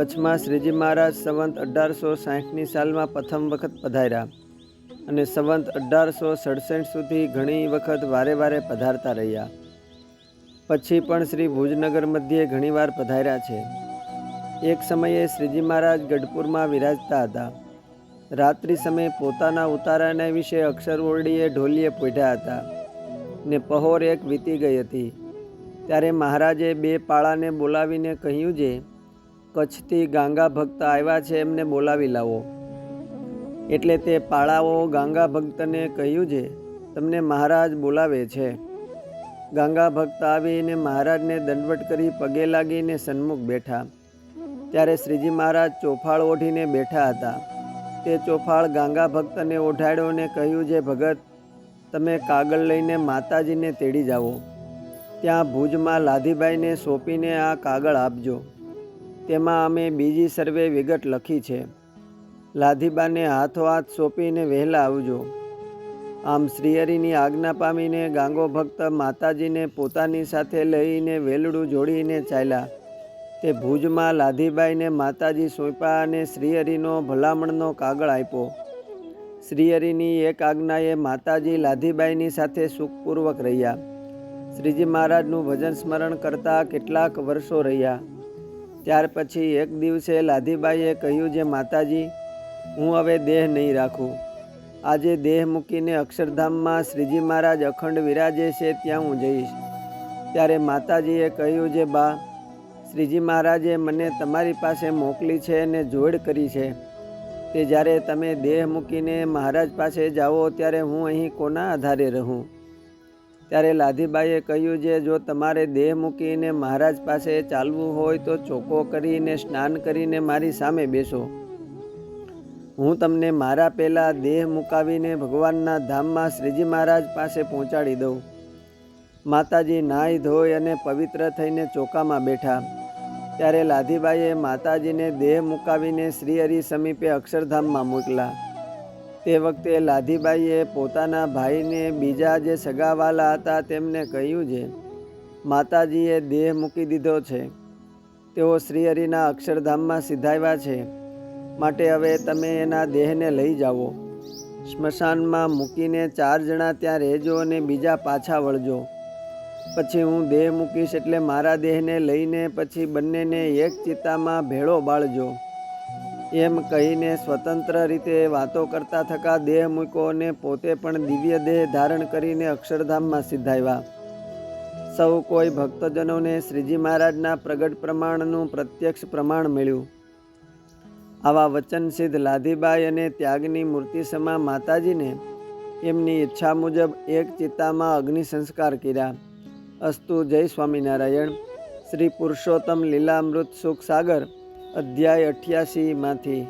કચ્છમાં શ્રીજી મહારાજ સંવંત અઢારસો સાહીઠની સાલમાં પ્રથમ વખત પધાર્યા અને સંવંત અઢારસો સડસઠ સુધી ઘણી વખત વારે વારે પધારતા રહ્યા. પછી પણ શ્રી ભુજનગર મધ્યે ઘણીવાર પધાર્યા છે. એક સમયે શ્રીજી મહારાજ ગઢપુરમાં વિરાજતા હતા. રાત્રિ સમયે પોતાના ઉતારાને વિશે અક્ષર ઓરડીએ ઢોલીએ પોઢ્યા હતા ને પહોર એક વીતી ગઈ હતી. ત્યારે મહારાજે બે પાળાને બોલાવીને કહ્યું જે કચ્છથી ગાંગા ભક્ત આવ્યા છે એમને બોલાવી લાવો. એટલે તે પાળાઓ ગાંગા ભક્તને કહ્યું છે, તમને મહારાજ બોલાવે છે. ગાંગા ભક્ત આવીને મહારાજને દંડવટ કરી પગે લાગીને સન્મુખ બેઠા. ત્યારે શ્રીજી મહારાજ ચોફાળ ઓઢીને બેઠા હતા. તે ચોફાળ ગાંગા ભક્તને ઓઢાડ્યો અને કહ્યું છે, ભગત, તમે કાગળ લઈને માતાજીને તેડી જાઓ. ત્યાં ભુજમાં લાધીબાઈને સોંપીને આ કાગળ આપજો. તેમાં અમે બીજી સર્વે વિગત લખી છે. લાધીબાને હાથો હાથ સોંપીને વહેલા આવજો. આમ શ્રીહરિની આજ્ઞા પામીને ગાંગો ભક્ત માતાજીને પોતાની સાથે લઈને વેલડું જોડીને ચાલ્યા. તે ભુજમાં લાધીબાઈને માતાજી સોંપ્યા અને શ્રીહરિનો ભલામણનો કાગળ આપ્યો. શ્રીહરિની એક આજ્ઞાએ માતાજી લાધીબાઈની સાથે સુખપૂર્વક રહ્યા. શ્રીજી મહારાજનું ભજન સ્મરણ કરતા કેટલાક વર્ષો રહ્યા. ત્યાર પછી એક દિવસે લાધીબાઈએ કહ્યું, જે માતાજી, હું હવે દેહ નહીં રાખું. આજે દેહ મૂકીને અક્ષરધામમાં શ્રીજી મહારાજ અખંડ વિરાજે છે, ત્યાં હું જઈશ. ત્યારે માતાજીએ કહ્યું, જે બા, શ્રીજી મહારાજે મને તમારી પાસે મોકલી છે અને જોડ કરી છે. તે જ્યારે તમે દેહ મૂકીને મહારાજ પાસે જાઓ, ત્યારે હું અહીં કોના આધારે રહું? ત્યારે લાધીબાઈએ કહ્યું છે, જો તમારે દેહ મૂકીને મહારાજ પાસે ચાલવું હોય તો ચોખ્ખો કરીને, સ્નાન કરીને મારી સામે બેસો. હું તમને મારા પહેલાં દેહ મુકાવીને ભગવાનના ધામમાં શ્રીજી મહારાજ પાસે પહોંચાડી દઉં. માતાજી નાહી ધોઈ અને પવિત્ર થઈને ચોકામાં બેઠા. ત્યારે લાધીબાઈએ માતાજીને દેહ મુકાવીને શ્રીહરિ સમીપે અક્ષરધામમાં મોકલા તે વખતે લાધીબાઈએ પોતાના ભાઈને બીજા જે સગાવાલા હતા તેમને કહ્યું છે, માતાજીએ દેહ મૂકી દીધો છે. તેઓ શ્રીહરિના અક્ષરધામમાં સિધાવ્યા છે. માટે હવે તમે એના દેહને લઈ જાઓ. સ્મશાનમાં મૂકીને ચાર જણા ત્યાં રહેજો અને બીજા પાછા વળજો. પછી હું દેહ મૂકીશ એટલે મારા દેહને લઈને પછી બંનેને એક ચિત્તામાં ભેળો બાળજો. એમ કહીને સ્વતંત્ર રીતે વાતો કરતા થકા દેહ મૂકો અને પોતે પણ દિવ્ય દેહ ધારણ કરીને અક્ષરધામમાં સિદ્ધાવ્યા સૌ કોઈ ભક્તજનોને શ્રીજી મહારાજના પ્રગટ પ્રમાણનું પ્રત્યક્ષ પ્રમાણ મળ્યું. આવા વચનસિદ્ધ લાધીબાઈ અને ત્યાગની મૂર્તિ સમા માતાજીને એમની ઈચ્છા મુજબ એક ચિત્તામાં અગ્નિ સંસ્કાર કર્યા. અસ્તુ જય સ્વામિનારાયણ. શ્રી પુરુષોત્તમ લીલામૃત સુખ સાગર. અધ્યાય અઠ્યાસીમાંથી.